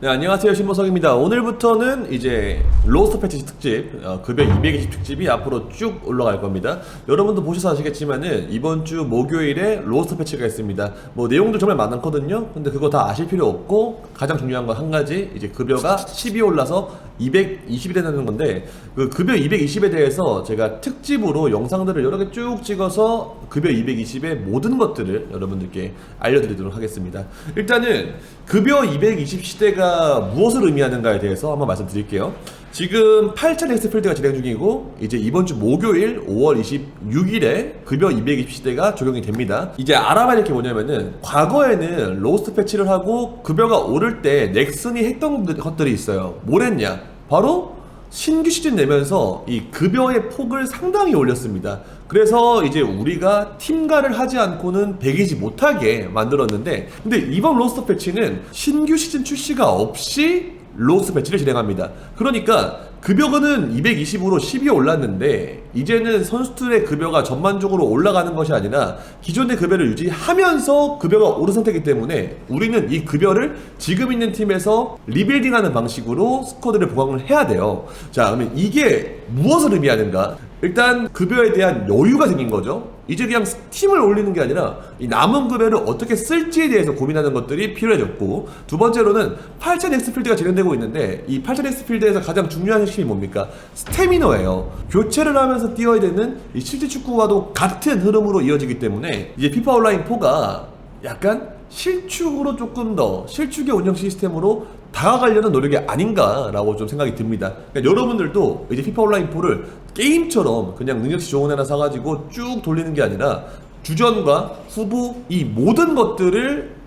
네, 안녕하세요. 신보석입니다. 오늘부터는 이제 로스터 패치 특집, 어, 급여 220 특집이 앞으로 쭉 올라갈 겁니다. 여러분도 보셔서 아시겠지만은 이번 주 목요일에 로스터 패치가 있습니다. 뭐 내용도 정말 많거든요. 근데 그거 다 아실 필요 없고 가장 중요한 건 한 가지 이제 급여가 10이 올라서 220이 되는 건데 그 급여 220에 대해서 제가 특집으로 영상들을 여러 개 쭉 찍어서 급여 220의 모든 것들을 여러분들께 알려드리도록 하겠습니다. 일단은 급여 220 시대가 무엇을 의미하는가에 대해서 한번 말씀드릴게요. 지금 8차 엑스필드가 진행 중이고 이제 이번 주 목요일 5월 26일에 급여 220 시대가 적용이 됩니다. 이제 알아봐야 될 게 뭐냐면은 과거에는 로스트 패치를 하고 급여가 오를 때 넥슨이 했던 것들이 있어요. 뭘 했냐? 바로 신규 시즌 내면서 이 급여의 폭을 상당히 올렸습니다. 그래서 이제 우리가 팀가를 하지 않고는 배기지 못하게 만들었는데 근데 이번 로스터 패치는 신규 시즌 출시가 없이 로스트 패치를 진행합니다. 그러니까 급여는 220으로 10이 올랐는데 이제는 선수들의 급여가 전반적으로 올라가는 것이 아니라 기존의 급여를 유지하면서 급여가 오른 상태이기 때문에 우리는 이 급여를 지금 있는 팀에서 리빌딩하는 방식으로 스쿼드를 보강을 해야 돼요. 자, 그러면 이게 무엇을 의미하는가? 일단 급여에 대한 여유가 생긴 거죠. 이제 그냥 팀을 올리는 게 아니라 이 남은 급여를 어떻게 쓸지에 대해서 고민하는 것들이 필요해졌고 두 번째로는 8차 넥스필드가 진행되고 있는데 이 8차 넥스필드에서 가장 중요한 핵심이 뭡니까? 스태미너예요. 교체를 하면서 뛰어야 되는 이 실제 축구와도 같은 흐름으로 이어지기 때문에 이제 피파 온라인 4가 약간 실축으로 조금 더 실축의 운영 시스템으로 다가가려는 노력이 아닌가라고 좀 생각이 듭니다. 그러니까 여러분들도 이제 피파 온라인 4를 게임처럼 그냥 능력치 좋은 애나 사가지고 쭉 돌리는 게 아니라 주전과 후보 이 모든 것들을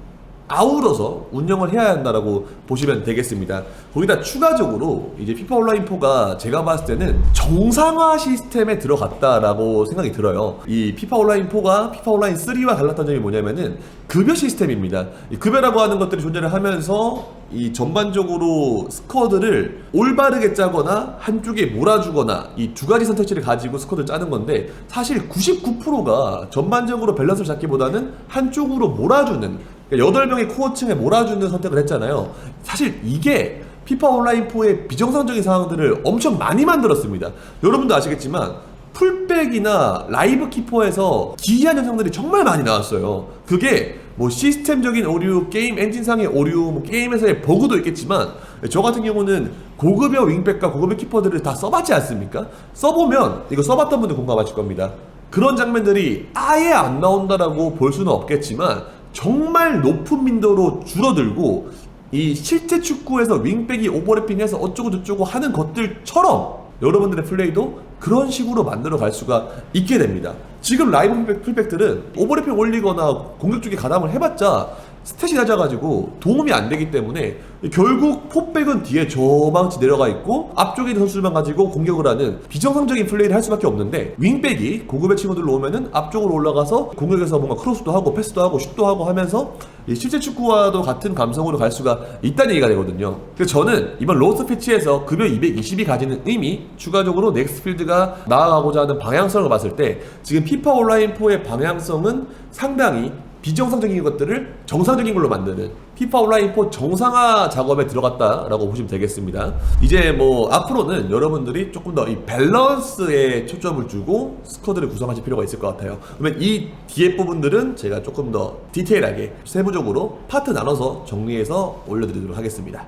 아우러서 운영을 해야 한다라고 보시면 되겠습니다. 거기다 추가적으로 이제 피파 온라인 4가 제가 봤을 때는 정상화 시스템에 들어갔다라고 생각이 들어요. 이 피파 온라인 4가 피파 온라인 3와 달랐던 점이 뭐냐면은 급여 시스템입니다. 이 급여라고 하는 것들이 존재를 하면서 이 전반적으로 스쿼드를 올바르게 짜거나 한쪽에 몰아주거나 이 두 가지 선택지를 가지고 스쿼드를 짜는 건데 사실 99%가 전반적으로 밸런스를 잡기보다는 한쪽으로 몰아주는 그러니까 8명의 코어층에 몰아주는 선택을 했잖아요. 사실 이게 피파 온라인 4의 비정상적인 상황들을 엄청 많이 만들었습니다. 여러분도 아시겠지만 풀백이나 라이브 키퍼에서 기이한 현상들이 정말 많이 나왔어요. 그게 뭐 시스템적인 오류, 게임 엔진상의 오류, 뭐 게임에서의 버그도 있겠지만 저 같은 경우는 고급의 윙백과 고급의 키퍼들을 다 써봤지 않습니까? 써보면 이거 써봤던 분들 공감하실 겁니다. 그런 장면들이 아예 안 나온다라고 볼 수는 없겠지만 정말 높은 민도로 줄어들고 이 실제 축구에서 윙백이 오버래핑해서 어쩌고 저쩌고 하는 것들처럼 여러분들의 플레이도 그런 식으로 만들어 갈 수가 있게 됩니다. 지금 라이브 풀백, 풀백들은 오버래핑 올리거나 공격 쪽에 가담을 해봤자 스탯이 낮아가지고 도움이 안 되기 때문에 결국 포백은 뒤에 저망치 내려가 있고 앞쪽에 있는 선수들만 가지고 공격을 하는 비정상적인 플레이를 할 수밖에 없는데 윙백이 고급의 친구들로 오면은 앞쪽으로 올라가서 공격에서 뭔가 크로스도 하고 패스도 하고 슛도 하고 하면서 이 실제 축구와도 같은 감성으로 갈 수가 있다는 얘기가 되거든요. 그래서 저는 이번 로스트 피치에서 급여 220이 가지는 의미, 추가적으로 넥스필드가 나아가고자 하는 방향성을 봤을 때 지금 피파 온라인 4의 방향성은 상당히 비정상적인 것들을 정상적인 걸로 만드는 피파 온라인 4 정상화 작업에 들어갔다라고 보시면 되겠습니다. 이제 뭐 앞으로는 여러분들이 조금 더 이 밸런스에 초점을 주고 스쿼드를 구성하실 필요가 있을 것 같아요. 그러면 이 뒤에 부분들은 제가 조금 더 디테일하게 세부적으로 파트 나눠서 정리해서 올려드리도록 하겠습니다.